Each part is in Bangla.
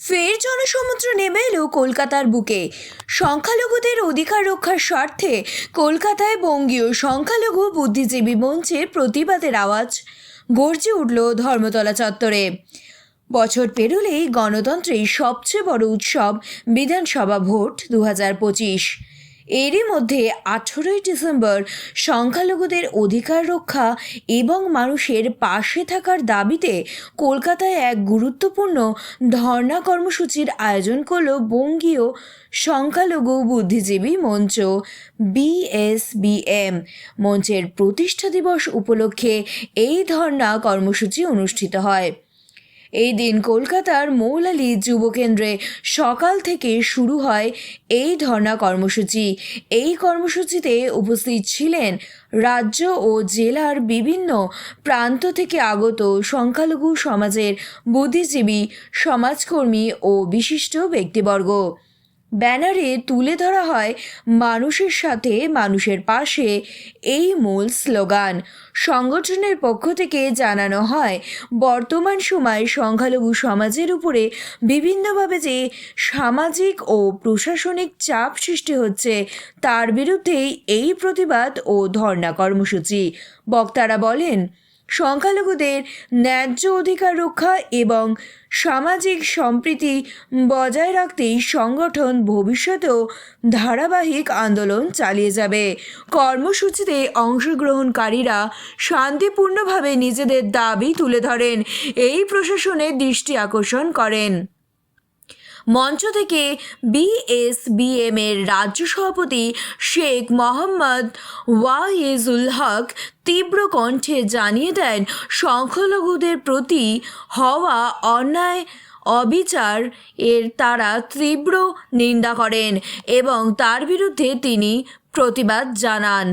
ফের জনসমুদ্র নেমে এলো কলকাতার বুকে। সংখ্যালঘুদের অধিকার রক্ষার স্বার্থে কলকাতায় বঙ্গীয় সংখ্যালঘু বুদ্ধিজীবী মঞ্চের প্রতিবাদের আওয়াজ গর্জে উঠল ধর্মতলা চত্বরে। বছর পেরোলেই গণতন্ত্রের সবচেয়ে বড় উৎসব বিধানসভা ভোট দু হাজার পঁচিশ। এরই মধ্যে আঠেরোই ডিসেম্বর সংখ্যালঘুদের অধিকার রক্ষা এবং মানুষের পাশে থাকার দাবিতে কলকাতায় এক গুরুত্বপূর্ণ ধর্ণা কর্মসূচির আয়োজন করল বঙ্গীয় সংখ্যালঘু বুদ্ধিজীবী মঞ্চ বিএসবিএম মঞ্চের প্রতিষ্ঠা দিবস উপলক্ষে এই ধর্ণা কর্মসূচি অনুষ্ঠিত হয়। এই দিন কলকাতার মৌলালি যুব কেন্দ্রে সকাল থেকে শুরু হয় এই ধর্না কর্মসূচি। এই কর্মসূচিতে উপস্থিত ছিলেন রাজ্য ও জেলার বিভিন্ন প্রান্ত থেকে আগত সংখ্যালঘু সমাজের বুদ্ধিজীবী, সমাজকর্মী ও বিশিষ্ট ব্যক্তিবর্গ। ব্যানারে তুলে ধরা হয় মানুষের সাথে মানুষের পাশে। এই মূল স্লোগান। সংগঠনের পক্ষ থেকে জানানো হয়, বর্তমান সময়ে সংখ্যালঘু সমাজের উপরে বিভিন্নভাবে যে সামাজিক ও প্রশাসনিক চাপ সৃষ্টি হচ্ছে, তার বিরুদ্ধেই এই প্রতিবাদ ও ধর্ণা কর্মসূচি। বক্তারা বলেন সংখ্যালঘুদের ন্যায্য অধিকার রক্ষা এবং সামাজিক সম্প্রীতি বজায় রাখতেই সংগঠন ভবিষ্যতেও ধারাবাহিক আন্দোলন চালিয়ে যাবে। কর্মসূচিতে অংশগ্রহণকারীরা শান্তিপূর্ণভাবে নিজেদের দাবি তুলে ধরেন। এই প্রশাসনের দৃষ্টি আকর্ষণ করেন। মঞ্চ থেকে বিএসবিএম এর রাজ্য সভাপতি শেখ মোহাম্মদ ওয়াহিজুল হক তীব্র কণ্ঠে জানিয়ে দেন, সংখ্যালঘুদের প্রতি হওয়া অন্যায়, অবিচার এর তারা তীব্র নিন্দা করেন এবং তার বিরুদ্ধে তিনি প্রতিবাদ জানান।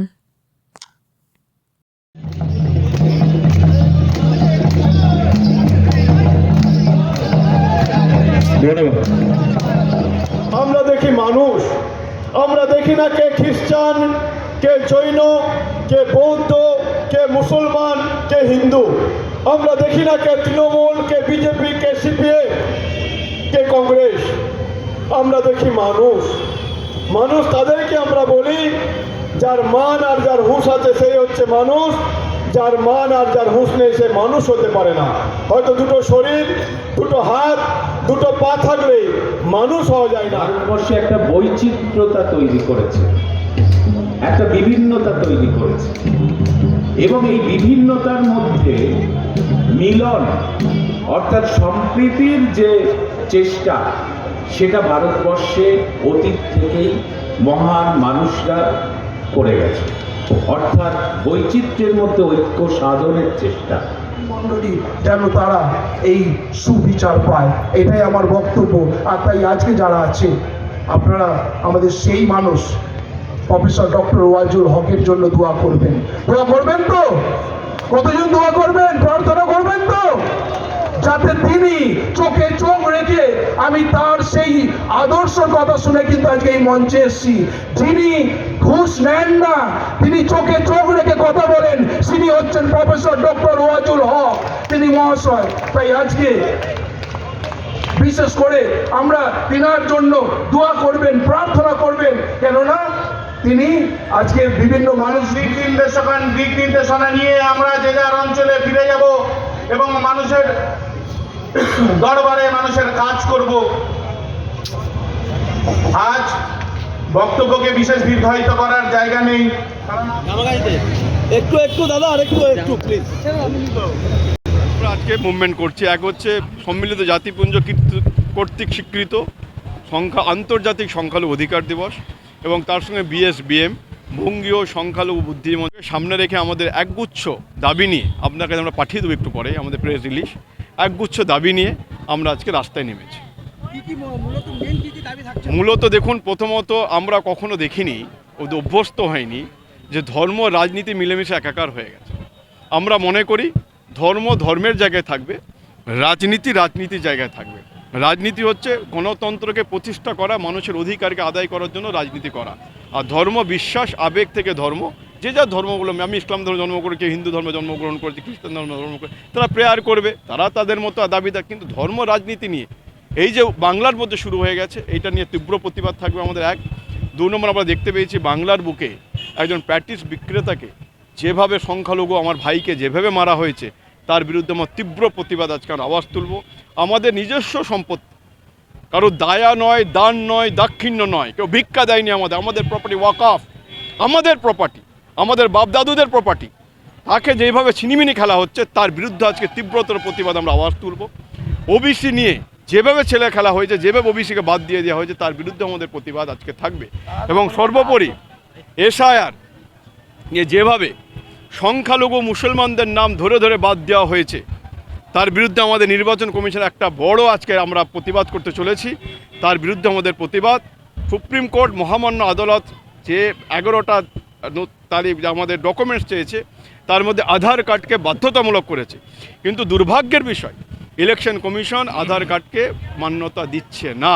আমরা দেখি মানুষ, আমরা দেখি না কে খ্রিস্টান, কে জৈন, কে বৌদ্ধ, কে মুসলমান, কে হিন্দু। আমরা দেখি না কে তৃণমূল, কে বিজেপি, কে সিপিএ, কে কংগ্রেস। আমরা দেখি মানুষ। মানুষ তাদেরকে আমরা বলি, যার মান আর যার হুঁশ আছে সেই হচ্ছে মানুষ। যার মান আর যার হুঁশ নেই সে মানুষ হতে পারে না। হয়তো দুটো শরীর, দুটো হাত দুটো পা থাকলেই মানুষ হওয়া যায় না। ভারতবর্ষে একটা বৈচিত্র্যতা তৈরি করেছে। একটা বিভিন্নতা তৈরি করেছে। এবং এই বিভিন্নতার মধ্যে মিলন, অর্থাৎ সম্প্রীতির যে চেষ্টা, সেটা ভারতবর্ষে অতীত থেকেই মহান মানুষরা করে গেছে। অর্থাৎ বৈচিত্র্যের মধ্যে ঐক্য সাধনের চেষ্টা। মণ্ডলী যেন তারা এই সুবিচার পায়। এটাই আমার বক্তব্য। আর তাই আজকে যারা আছে, আপনারা আমাদের সেই মানুষ প্রফেসর ডক্টর ওয়াজুল হকের জন্য দোয়া করবেন। দোয়া করবেন তো? কতজন দোয়া করবেন? প্রার্থনা করবেন তো? যাতে তিনি চোখে চোখ রেখে আমি তার সেই আদর্শ কথা শুনে কিন্তু আজকে এই মঞ্চে এসেছি। যিনি ঘুষ নেন না, তিনি চোখে চোখ রেখে কথা বলেন, তিনি হচ্ছেন প্রফেসর ডক্টর ওয়াজুল হক। তিনি মহাশয়। তাই আজকে বিশেষ করে আমরা তিনার জন্য দোয়া করবেন, প্রার্থনা করবেন। কেননা তিনি আজকে বিভিন্ন মানুষ দিক নির্দেশনা দিক নির্দেশনা নিয়ে আমরা যে যার অঞ্চলে ফিরে যাব এবং মানুষের দরবারে মানুষের কাজ করব। আজ বক্তব্যকে বিশেষ দীর্ঘায়িত করার জায়গা নেই। একটু একটু দাদা আর একটু একটু প্লিজ আমরা আজকে মুভমেন্ট করছি। এক হচ্ছে সম্মিলিত জাতিপুঞ্জ কর্তৃক স্বীকৃত সংখ্যা আন্তর্জাতিক সংখ্যালঘু অধিকার দিবস এবং তার সঙ্গে বিএসবিএম বঙ্গীয় সংখ্যালঘু বুদ্ধিমণ্ডকে সামনে রেখে আমাদের একগুচ্ছ দাবি নিয়ে আপনার কাছে আমরা পাঠিয়ে দেবো একটু পরে আমাদের প্রেস রিলিজ একগুচ্ছ দাবি নিয়ে আমরা আজকে রাস্তায় নেমেছি। মূলত দেখুন প্রথমত আমরা কখনো দেখিনি ওদের অভ্যস্ত হয়নি যে ধর্ম রাজনীতি মিলেমিশে একাকার হয়ে গেছে। আমরা মনে করি ধর্ম ধর্মের জায়গায় থাকবে রাজনীতি রাজনীতির জায়গায় থাকবে। রাজনীতি হচ্ছে গণতন্ত্রকে প্রতিষ্ঠা করা মানুষের অধিকারকে আদায় করার জন্য রাজনীতি করা। আর ধর্ম বিশ্বাস আবেগ থেকে ধর্ম যে যা ধর্মগুলো, আমি ইসলাম ধর্ম জন্ম করে কেউ হিন্দু ধর্মে জন্মগ্রহণ করেছে, খ্রিস্টান ধর্ম জন্ম করে তারা প্রেয়ার করবে, তারা তাদের মতো দাবিদার, কিন্তু ধর্ম রাজনীতি নিয়ে, এই যে বাংলার মধ্যে শুরু হয়ে গেছে এইটা নিয়ে তীব্র প্রতিবাদ থাকবে আমাদের এক। দু নম্বর আমরা দেখতে পেয়েছি বাংলার বুকে একজন প্যাটিস বিক্রেতাকে যেভাবে সংখ্যালঘু আমার ভাইকে যেভাবে মারা হয়েছে, তার বিরুদ্ধে আমার তীব্র প্রতিবাদ আজকে আওয়াজ তুলব। আমাদের নিজস্ব সম্পত্তি কারও দায়া নয়, দান নয়, দাক্ষিণ্য নয়, কেউ ভিক্ষা দেয়নি আমাদের আমাদের প্রপার্টি ওয়াকআফ আমাদের প্রপার্টি আমাদের বাপদাদুদের প্রপার্টি তাকে যেভাবে ছিনিমিনি খেলা হচ্ছে, তার বিরুদ্ধে আজকে তীব্রতর প্রতিবাদ আমরা আওয়াজ তুলব। ওবিসি নিয়ে যেভাবে ছেলে খেলা হয়েছে, যেভাবে ওবিসিকে বাদ দিয়ে দেওয়া হয়েছে, তার বিরুদ্ধে আমাদের প্রতিবাদ আজকে থাকবে। এবং সর্বোপরি এসআইআর যেভাবে সংখ্যালঘু মুসলমানদের নাম ধরে ধরে বাদ দেওয়া হয়েছে, তার বিরুদ্ধে আমাদের নির্বাচন কমিশন একটা বড় আজকে আমরা প্রতিবাদ করতে চলেছি। তার বিরুদ্ধে আমাদের প্রতিবাদ। সুপ্রিম কোর্ট মহামান্য আদালত যে এগারোটা তারিখ আমাদের ডকুমেন্টস চেয়েছে, তার মধ্যে আধার কার্ডকে বাধ্যতামূলক করেছে। কিন্তু দুর্ভাগ্যের বিষয় ইলেকশন কমিশন আধার কার্ডকে মান্যতা দিচ্ছে না।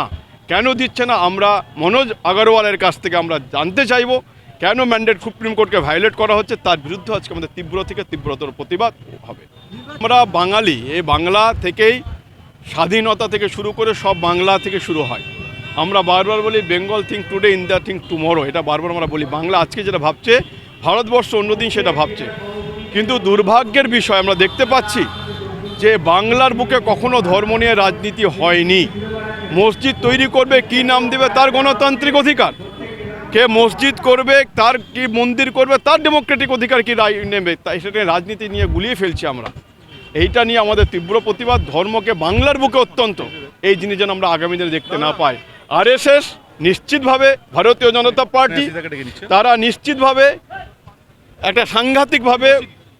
কেন দিচ্ছে না? আমরা মনোজ আগরওয়ালের কাছ থেকে আমরা জানতে চাইব, কেন ম্যান্ডেট সুপ্রিম কোর্টকে ভায়োলেট করা হচ্ছে? তার বিরুদ্ধে আজকে আমাদের তীব্র থেকে তীব্রতর প্রতিবাদ হবে। আমরা বাঙালি, এই বাংলা থেকেই স্বাধীনতা থেকে শুরু করে সব বাংলা থেকে শুরু হয়। আমরা বারবার বলি Bengal think today in the think tomorrow এটা বারবার আমরা বলি। বাংলা আজকে যেটা ভাবছে, ভারতবর্ষ অন্যদিন সেটা ভাবছে। কিন্তু দুর্ভাগ্যের বিষয় আমরা দেখতে পাচ্ছি যে বাংলার বুকে কখনো ধর্ম নিয়ে রাজনীতি হয়নি। মসজিদ তৈরি করবে, কি নাম দেবে তার গণতান্ত্রিক অধিকার? কে মসজিদ করবে, তার কি মন্দির করবে, তার ডেমোক্রেটিক অধিকার কি নেবে? তাই সেটা রাজনীতি নিয়ে গুলিয়ে ফেলছি আমরা। এইটা নিয়ে আমাদের তীব্র প্রতিবাদ। ধর্মকে বাংলার বুকে অত্যন্ত। এই জিনিস যেন আমরা আগামী দিনে দেখতে না পাই। আরএসএস নিশ্চিতভাবে ভারতীয় জনতা পার্টি তারা নিশ্চিতভাবে একটা সাংঘাতিকভাবে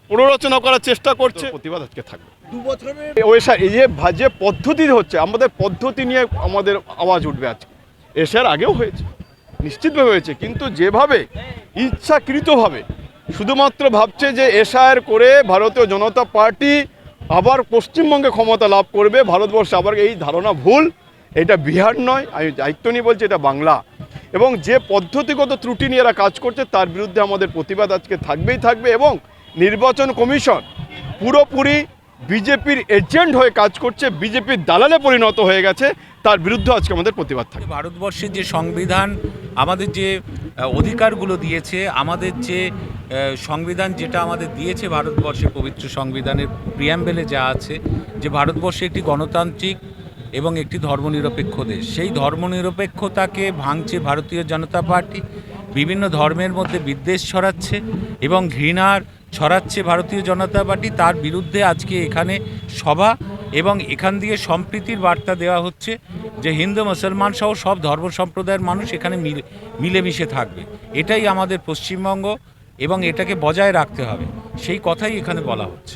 প্ররোচনা করার চেষ্টা করছে। প্রতিবাদ আজকে থাকবে। এই যে যে পদ্ধতি হচ্ছে আমাদের পদ্ধতি নিয়ে আমাদের আওয়াজ উঠবে আজকে এসার আগেও হয়েছে নিশ্চিতভাবে হয়েছে। কিন্তু যেভাবে ইচ্ছাকৃতভাবে শুধুমাত্র ভাবছে যে এসআইআর করে ভারতীয় জনতা পার্টি আবার পশ্চিমবঙ্গে ক্ষমতা লাভ করবে ভারতবর্ষে আবার এই ধারণা ভুল। এটা বিহার নয়, আমি দায়িত্ব নিয়ে বলছি এটা বাংলা। এবং যে পদ্ধতিগত ত্রুটি নিয়ে এরা কাজ করছে, তার বিরুদ্ধে আমাদের প্রতিবাদ আজকে থাকবেই থাকবে এবং নির্বাচন কমিশন পুরোপুরি বিজেপির এজেন্ট হয়ে কাজ করছে, বিজেপির দালালে পরিণত হয়ে গেছে, তার বিরুদ্ধে আজকে আমাদের প্রতিবাদ থাকবে। ভারতবর্ষের যে সংবিধান, আমাদের যে অধিকারগুলো দিয়েছে, আমাদের যে সংবিধান যেটা আমাদের দিয়েছে ভারতবর্ষের পবিত্র সংবিধানের প্রিয়াম্বেলে যা আছে, যে ভারতবর্ষে একটি গণতান্ত্রিক এবং একটি ধর্মনিরপেক্ষ দেশ। সেই ধর্মনিরপেক্ষতাকে ভাঙছে ভারতীয় জনতা পার্টি। বিভিন্ন ধর্মের মধ্যে বিদ্বেষ ছড়াচ্ছে এবং ঘৃণার ছড়াচ্ছে ভারতীয় জনতা পার্টি। তার বিরুদ্ধে আজকে এখানে সভা এবং এখান দিয়ে সম্প্রীতির বার্তা দেওয়া হচ্ছে যে হিন্দু, মুসলমান সহ সব ধর্ম সম্প্রদায়ের মানুষ এখানে মিলে, মিলেমিশে থাকবে। এটাই আমাদের পশ্চিমবঙ্গ এবং এটাকে বজায় রাখতে হবে। সেই কথাই এখানে বলা হচ্ছে।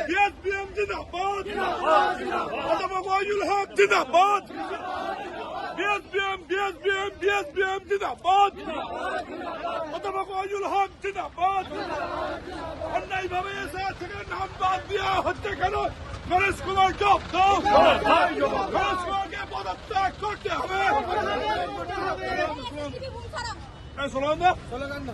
জিন্দাবাদ। আলমায়ুল হক জিন্দাবাদ। বিএসবিএম বিএসবিএম বিএসবিএম জিন্দাবাদ। আলমায়ুল হক জিন্দাবাদ। অন্যায় ভাবে এসে থেকে নাম বাদ দেওয়া হচ্ছে কেন? কলেজ কুমার জব দাও। কলেজ কুমারকে পদত্যাগ করতে হবে। সোলান না সোলান না